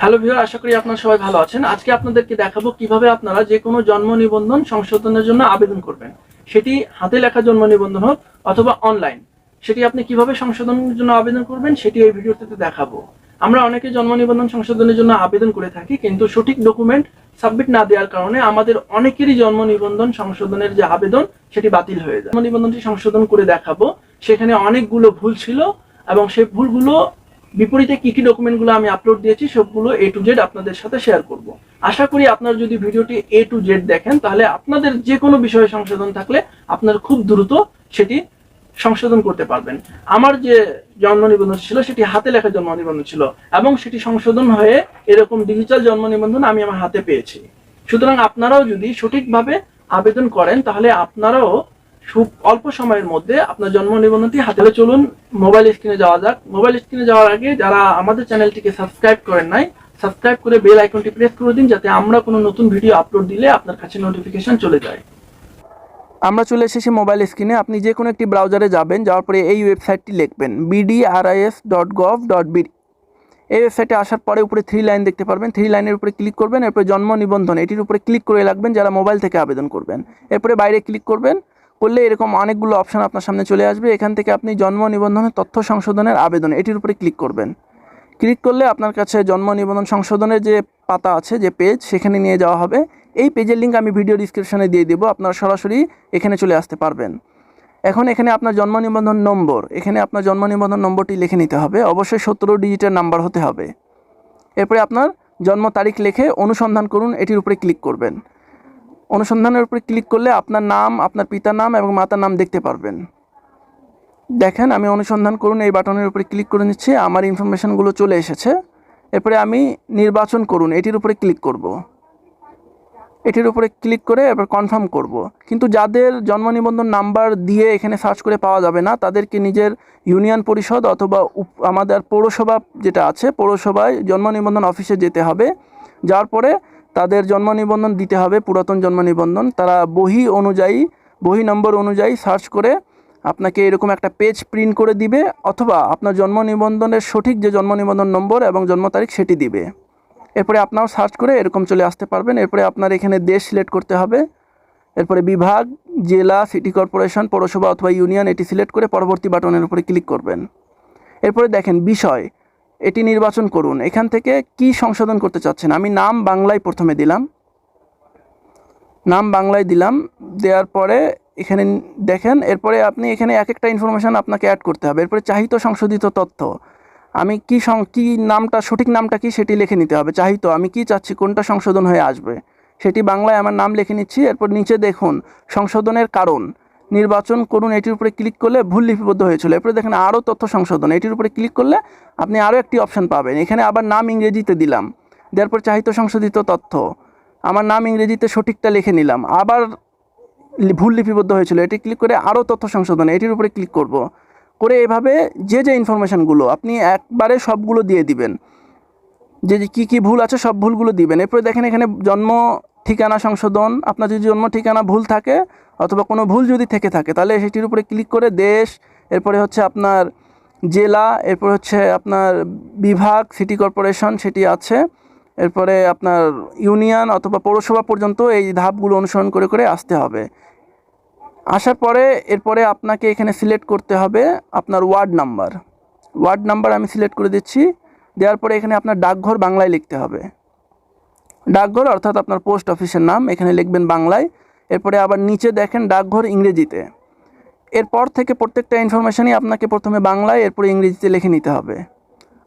Hello viewer, আশা করি আপনারা সবাই ভালো আছেন। আজকে আপনাদেরকে দেখাবো কীভাবে আপনারা যে কোনো জন্ম নিবন্ধন সংশোধনের জন্য আবেদন করবেন। সেটি হাতে লেখা জন্ম নিবন্ধন হোক অথবা অনলাইন সেটি আপনি কীভাবে সংশোধনের জন্য আবেদন করবেন সেটি এই ভিডিওতে দেখাবো। আমরা অনেকে জন্ম নিবন্ধন সংশোধনের জন্য আবেদন করে থাকি, কিন্তু সঠিক ডকুমেন্ট সাবমিট না দেওয়ার কারণে আমাদের অনেকেরই জন্ম নিবন্ধন সংশোধনের যে আবেদন, সেটি বাতিল হয়ে যায়। জন্ম নিবন্ধনটি সংশোধন করে দেখাবো। সেখানে অনেকগুলো ভুল ছিল এবং সেই ভুলগুলো বিপরীতে কি কি ডকুমেন্টগুলো আমি আপলোড দিয়েছি সবগুলো এ টু জেড আপনাদের সাথে শেয়ার করব। আশা করি আপনারা যদি ভিডিওটি এ টু জেড দেখেন, তাহলে আপনাদের যে কোনো বিষয়ে সংশোধন থাকলে আপনার খুব দ্রুত সেটি সংশোধন করতে পারবেন। আমার যে জন্ম নিবন্ধন ছিল, সেটি হাতে লেখা জন্ম নিবন্ধন ছিল এবং সেটি সংশোধন হয়ে এরকম ডিজিটাল জন্ম নিবন্ধন আমি আমার হাতে পেয়েছি। সুতরাং আপনারাও যদি সঠিকভাবে আবেদন করেন, তাহলে আপনারাও খুব অল্প সময়ের মধ্যে আপনার জন্ম নিবন্ধনটি হাতে চলুন মোবাইল স্ক্রিনে যাওয়া যাক। মোবাইল স্ক্রিনে যাওয়ার আগে যারা আমাদের চ্যানেলটিকে সাবস্ক্রাইব করেন নাই সাবস্ক্রাইব করে বেল আইকনটি প্রেস করে দিন, যাতে আমরা কোনো নতুন ভিডিও আপলোড দিলে আপনার কাছে নোটিফিকেশন চলে যায়। আমরা চলে এসেছি মোবাইল স্ক্রিনে আপনি যে কোনো একটি ব্রাউজারে যাবেন, যাওয়ার পরে এই ওয়েবসাইটটি লিখবেন BDRIS dot gov dot B এই ওয়েবসাইটে আসার পরে উপরে থ্রি লাইন দেখতে পারবেন। থ্রি লাইনের উপরে ক্লিক করবেন, এরপরে জন্ম নিবন্ধন, এটির উপরে ক্লিক করে রাখবেন যারা মোবাইল থেকে আবেদন করবেন। এরপরে বাইরে ক্লিক করবেন করলে এরকম অনেকগুলো অপশান আপনার সামনে চলে আসবে। এখান থেকে আপনি জন্ম নিবন্ধনের তথ্য সংশোধনের আবেদন, এটির উপরে ক্লিক করবেন। ক্লিক করলে আপনার কাছে জন্ম নিবন্ধন সংশোধনের যে পাতা আছে, যে পেজ সেখানে নিয়ে যাওয়া হবে। এই পেজের লিঙ্ক আমি ভিডিও ডিসক্রিপশনে দিয়ে দেবো, আপনারা সরাসরি এখানে চলে আসতে পারবেন। এখন এখানে আপনার জন্ম নিবন্ধন নম্বর, এখানে আপনার জন্ম নিবন্ধন নম্বরটি লিখে নিতে হবে। অবশ্যই সতেরো ডিজিটের নাম্বার হতে হবে। এরপরে আপনার জন্ম তারিখ লিখে অনুসন্ধান করুন, এটির উপরে ক্লিক করবেন। অনুসন্ধানের উপরে ক্লিক করলে আপনার নাম, আপনার পিতার নাম এবং মাতার নাম দেখতে পারবেন। দেখেন, আমি অনুসন্ধান করুন, এই বাটনের উপরে ক্লিক করে নিচ্ছি, আমার ইনফরমেশনগুলো চলে এসেছে। এরপরে আমি নির্বাচন করুন, এটির উপরে ক্লিক করব। এটির উপরে ক্লিক করে এবার কনফার্ম করব। কিন্তু যাদের জন্ম নিবন্ধন নাম্বার দিয়ে এখানে সার্চ করে পাওয়া যাবে না, তাদেরকে নিজের ইউনিয়ন পরিষদ অথবা আমাদের পৌরসভা যেটা আছে, পৌরসভায় জন্ম নিবন্ধন অফিসে যেতে হবে। যার পরে তাদের জন্ম নিবন্ধন দিতে হবে, পুরাতন জন্ম নিবন্ধন। তারা বহি অনুযায়ী, বহি নম্বর অনুযায়ী সার্চ করে আপনাকে এরকম একটা পেজ প্রিন্ট করে দিবে, অথবা আপনার জন্ম নিবন্ধনের সঠিক যে জন্ম নিবন্ধন নম্বর এবং জন্ম তারিখ সেটি দিবে। এরপরে আপনাও সার্চ করে এরকম চলে আসতে পারবেন। এরপরে আপনার এখানে দেশ সিলেক্ট করতে হবে। এরপরে বিভাগ, জেলা সিটি কর্পোরেশন পৌরসভা অথবা ইউনিয়ন এটি সিলেক্ট করে পরবর্তী বাটনের উপরে ক্লিক করবেন। এরপরে দেখেন, বিষয়। এটি নির্বাচন করুন। এখান থেকে কি সংশোধন করতে চাচ্ছেন? আমি নাম বাংলায় প্রথমে দিলাম। নাম বাংলায় দিলাম। দেওয়ার পরে এখানে দেখেন, এরপরে আপনি এখানে এক একটা ইনফরমেশান আপনাকে অ্যাড করতে হবে। এরপরে চাহিত সংশোধিত তথ্য। আমি কি কি নামটা, সঠিক নামটা কি সেটি লিখে নিতে হবে। চাহিত, আমি কি চাচ্ছি, কোনটা সংশোধন হয়ে আসবে? সেটি বাংলায় আমার নাম লিখে নিচ্ছি। এরপর নিচে দেখুন, সংশোধনের কারণ। নির্বাচন করুন, এটির উপরে ক্লিক করলে ভুল লিপিবদ্ধ হয়েছিল। এরপরে দেখেন আরও তথ্য সংশোধন, এটির উপরে ক্লিক করলে আপনি আরও একটি অপশন পাবেন। এখানে আবার নাম ইংরেজিতে দিলাম, দেওয়ার পর চাহিত সংশোধিত তথ্য। আমার নাম ইংরেজিতে সঠিকটা লিখে নিলাম, আবার ভুল লিপিবদ্ধ হয়েছিল, এটি ক্লিক করে আরও তথ্য সংশোধন, এটির উপরে ক্লিক করব। করে এভাবে যে যে ইনফরমেশানগুলো আপনি একবারে সবগুলো দিয়ে দিবেন যে কী কী ভুল আছে সব ভুলগুলো দিবেন। এরপরে দেখেন এখানে জন্ম ঠিকানা সংশোধন, আপনার যদি জন্ম ঠিকানা ভুল থাকে অথবা কোনো ভুল যদি থেকে থাকে, তাহলে সেটির উপরে ক্লিক করে দেশ, এরপরে হচ্ছে আপনার জেলা, এরপর হচ্ছে আপনার বিভাগ, সিটি কর্পোরেশন সেটি আছে, এরপরে আপনার ইউনিয়ন অথবা পৌরসভা পর্যন্ত এই ধাপগুলো অনুসরণ করে করে আসতে হবে। আসার পরে এরপরে আপনাকে এখানে সিলেক্ট করতে হবে আপনার ওয়ার্ড নাম্বার। ওয়ার্ড নাম্বার আমি সিলেক্ট করে দিচ্ছি, দেওয়ার পরে এখানে আপনার ডাকঘর বাংলায় লিখতে হবে। ডাকঘর, অর্থাৎ আপনার পোস্ট অফিসের নাম, এখানে লিখবেন বাংলায়। এরপরে আবার নিচে দেখেন ডাকঘর ইংরেজিতে। এরপর থেকে প্রত্যেকটা ইনফরমেশনই আপনাকে প্রথমে বাংলায়, এরপরে ইংরেজিতে লিখে নিতে হবে।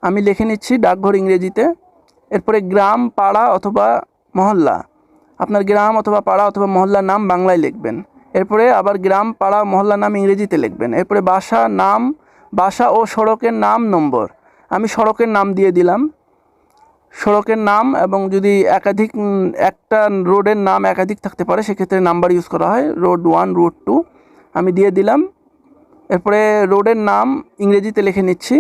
আমি লিখে নিচ্ছি ডাকঘর ইংরেজিতে। এরপরে গ্রাম, পাড়া অথবা মহল্লা। আপনার গ্রাম অথবা পাড়া অথবা মহল্লার নাম বাংলায় লিখবেন। এরপরে আবার গ্রাম, পাড়া, মহল্লার নাম ইংরেজিতে লিখবেন। এরপরে বাসা, নাম, বাসা ও সড়কের নাম, নম্বর। আমি সড়কের নাম দিয়ে দিলাম। সড়কের নাম এবং যদি একাধিক একটা রোডের নাম একাধিক থাকতে পারে, সেক্ষেত্রে নাম্বার ইউজ করা হয় রোড ওয়ান রোড টু আমি দিয়ে দিলাম। এরপরে রোডের নাম ইংরেজিতে লিখে নিচ্ছি।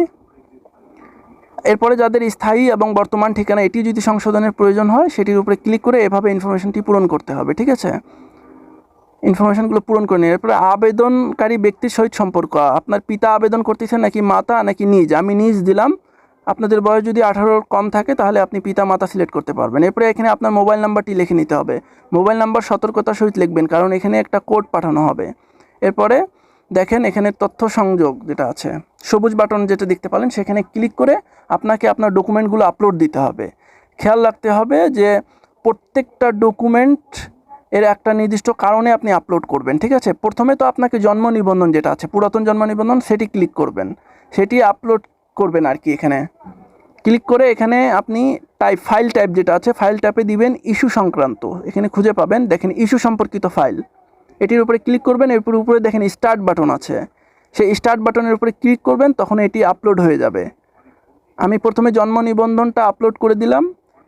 এরপরে যাদের স্থায়ী এবং বর্তমান ঠিকানা, এটি যদি সংশোধনের প্রয়োজন হয়, সেটির উপরে ক্লিক করে এভাবে ইনফরমেশনটি পূরণ করতে হবে, ঠিক আছে? ইনফরমেশনগুলো পূরণ করে নিন এরপরে আবেদনকারী ব্যক্তির সহিত সম্পর্ক, আপনার পিতা আবেদন করতেছেন নাকি মাতা নাকি নিজ, আমি নিজ দিলাম। আপনাদের বয়স যদি আঠারোর কম থাকে, তাহলে আপনি পিতা মাতা সিলেক্ট করতে পারবেন। এরপরে এখানে আপনার মোবাইল নাম্বারটি লিখে নিতে হবে। মোবাইল নাম্বার সতর্কতার সহিত লিখবেন, কারণ এখানে একটা কোড পাঠানো হবে। এরপরে দেখেন এখানে তথ্য সংযোগ যেটা আছে, সবুজ বাটন যেটা দেখতে পারেন সেখানে ক্লিক করে আপনাকে আপনার ডকুমেন্টগুলো আপলোড দিতে হবে। খেয়াল রাখতে হবে যে প্রত্যেকটা ডকুমেন্ট এর একটা নির্দিষ্ট কারণে আপনি আপলোড করবেন, ঠিক আছে? প্রথমে তো আপনাকে জন্ম নিবন্ধন যেটা আছে, পুরাতন জন্ম নিবন্ধন, সেটি ক্লিক করবেন। সেটি আপলোড করবেন আর কি এখানে। ক্লিক করে এখানে আপনি টাইপ ফাইল টাইপ যেটা আছে ফাইল টাইপে দিবেন ইস্যু সংক্রান্ত। এখানে খুঁজে পাবেন, দেখেন ইস্যু সম্পর্কিত ফাইল এটির উপরে ক্লিক করবেন, এরপর উপরে দেখেন স্টার্ট বাটন আছে। সেই স্টার্ট বাটনের উপরে ক্লিক করবেন, তখন এটি আপলোড হয়ে যাবে। আমি প্রথমে জন্ম নিবন্ধনটা আপলোড করে দিলাম।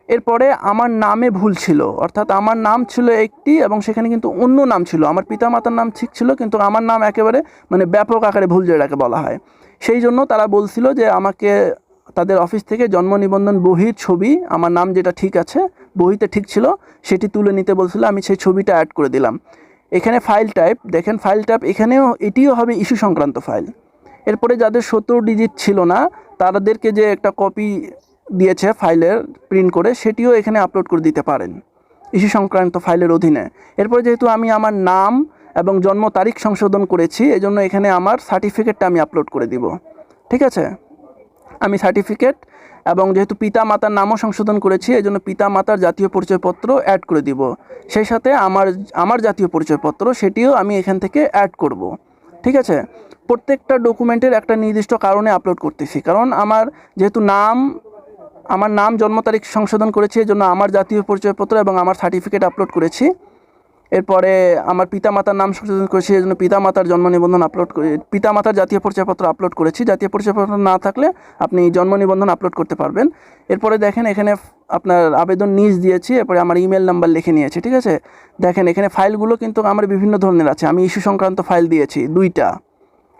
এরপরে আমার নামে ভুল ছিল, অর্থাৎ আমার নাম ছিল একটি এবং সেখানে কিন্তু অন্য নাম ছিল। আমার পিতামাতার নাম ঠিক ছিল, কিন্তু আমার নাম একেবারে মানে ব্যাপক আকারে ভুল যেটাকে বলা হয়। সেই জন্য তারা বলছিল যে আমাকে তাদের অফিস থেকে জন্ম নিবন্ধন বহির ছবি, আমার নাম যেটা ঠিক আছে, বহিতে ঠিক ছিল, সেটি তুলে নিতে বলছিল, আমি সেই ছবিটা অ্যাড করে দিলাম। এখানে ফাইল টাইপ দেখেন ফাইল টাইপ এখানেও এটিও হবে ইস্যু সংক্রান্ত ফাইল এরপরে যাদের সত্তর ডিজিট ছিল না তাদেরকে যে একটা কপি দিয়েছে ফাইলের প্রিন্ট করে, সেটিও এখানে আপলোড করে দিতে পারেন ইস্যু সংক্রান্ত ফাইলের অধীনে। এরপরে যেহেতু আমি আমার নাম এবং জন্ম তারিখ সংশোধন করেছি, এজন্য এখানে আমার সার্টিফিকেটটা আমি আপলোড করে দিব। ঠিক আছে? আমি সার্টিফিকেট এবং যেহেতু পিতা মাতার নামও সংশোধন করেছি এই জন্য পিতা মাতার জাতীয় পরিচয়পত্র অ্যাড করে দিব। সেই সাথে আমার আমার জাতীয় পরিচয়পত্র, সেটিও আমি এখান থেকে অ্যাড করব। ঠিক আছে? প্রত্যেকটা ডকুমেন্টের একটা নির্দিষ্ট কারণে আপলোড করতেছি। কারণ আমার যেহেতু নাম, আমার নাম জন্ম তারিখ সংশোধন করেছি এই জন্য আমার জাতীয় পরিচয়পত্র এবং আমার সার্টিফিকেট আপলোড করেছি। এরপরে আমার পিতামাতার নাম সংশোধন করেছি এই জন্য পিতামাতার জন্ম নিবন্ধন আপলোড করে, পিতামাতার জাতীয় পরিচয়পত্র আপলোড করেছি। জাতীয় পরিচয়পত্র না থাকলে আপনি জন্ম নিবন্ধন আপলোড করতে পারবেন। এরপরে দেখেন এখানে আপনার আবেদন নিজ দিয়েছি, এরপরে আমার ইমেল নাম্বার লিখে নিয়েছি, ঠিক আছে? দেখেন এখানে ফাইলগুলো কিন্তু আমার বিভিন্ন ধরনের আছে। আমি ইস্যু সংক্রান্ত ফাইল দিয়েছি, দুইটা।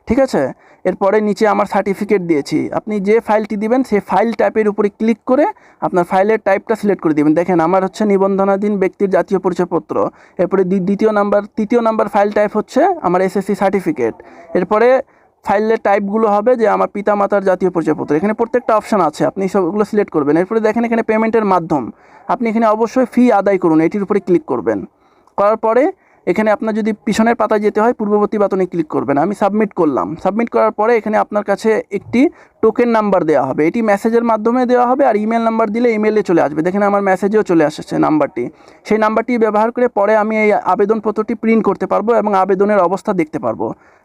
ঠিক আছে? এরপরে নিচে আমার সার্টিফিকেট দিয়েছি। আপনি যে ফাইলটি দিবেন সেই ফাইল টাইপের উপরে ক্লিক করে আপনার ফাইলের টাইপটা সিলেক্ট করে দিবেন। দেখেন, আমার হচ্ছে নিবন্ধনাধীন ব্যক্তির জাতীয় পরিচয়পত্র। এরপরে দ্বি- দ্বিতীয় নাম্বার তৃতীয় নাম্বার ফাইল টাইপ হচ্ছে আমার এসএসসি সার্টিফিকেট এরপরে ফাইলের টাইপগুলো হবে যে আমার পিতামাতার জাতীয় পরিচয়পত্র। এখানে প্রত্যেকটা অপশান আছে, আপনি সবগুলো সিলেক্ট করবেন। এরপরে দেখেন, এখানে পেমেন্টের মাধ্যম। আপনি এখানে অবশ্যই ফি আদায় করুন, এটির উপরে ক্লিক করবেন। করার পরে এখানে আপনার যদি পিছনের পাতায় যেতে হয়, পূর্ববর্তী বাটনে ক্লিক করবেন। আমি সাবমিট করলাম। সাবমিট করার পরে এখানে আপনার কাছে একটি টোকেন নাম্বার দেওয়া হবে। এটি মেসেজের মাধ্যমে দেওয়া হবে আর ইমেল নাম্বার দিলে ইমেলে চলে আসবে। দেখেন আমার মেসেজেও চলে আসছে নাম্বারটি সেই নাম্বারটি ব্যবহার করে পরে আমি এই আবেদনপত্রটি প্রিন্ট করতে পারব এবং আবেদনের অবস্থা দেখতে পারব।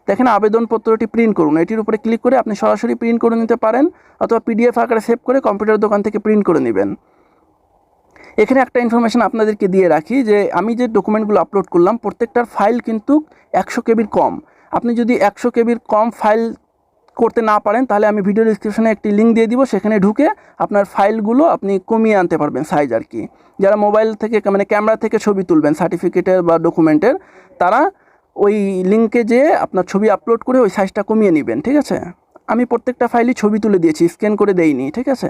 দেখেন আবেদনপত্রটি প্রিন্ট করুন। এটির উপরে ক্লিক করে আপনি সরাসরি প্রিন্ট করে নিতে পারেন অথবা পিডিএফ আকারে সেভ করে কম্পিউটার দোকান থেকে প্রিন্ট করে নেবেন। এখানে একটা ইনফরমেশন আপনাদেরকে দিয়ে রাখি যে আমি যে ডকুমেন্টগুলো আপলোড করলাম, প্রত্যেকটার ফাইল কিন্তু একশো কেবির কম। আপনি যদি একশো কেবির কম ফাইল করতে না পারেন, তাহলে আমি ভিডিও ডিসক্রিপশনে একটি লিঙ্ক দিয়ে দিব, সেখানে ঢুকে আপনার ফাইলগুলো আপনি কমিয়ে আনতে পারবেন সাইজ আর কি। যারা মোবাইল থেকে মানে ক্যামেরা থেকে ছবি তুলবেন সার্টিফিকেটের বা ডকুমেন্টের তারা ওই লিঙ্কে যেয়ে আপনার ছবি আপলোড করে ওই সাইজটা কমিয়ে নেবেন, ঠিক আছে? আমি প্রত্যেকটা ফাইলই ছবি তুলে দিয়েছি স্ক্যান করে দেইনি, ঠিক আছে?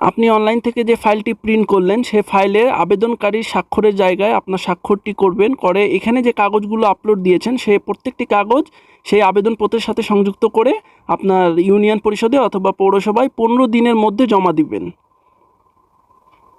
আপনি অনলাইন থেকে যে ফাইলটি প্রিন্ট করলেন, সে ফাইলে আবেদনকারীর স্বাক্ষরের জায়গায় আপনার স্বাক্ষরটি করবেন। করে এখানে যে কাগজগুলো আপলোড দিয়েছেন, সে প্রত্যেকটি কাগজ সেই আবেদনপত্রের সাথে সংযুক্ত করে আপনার ইউনিয়ন পরিষদে অথবা পৌরসভায় পনেরো দিনের মধ্যে জমা দিবেন।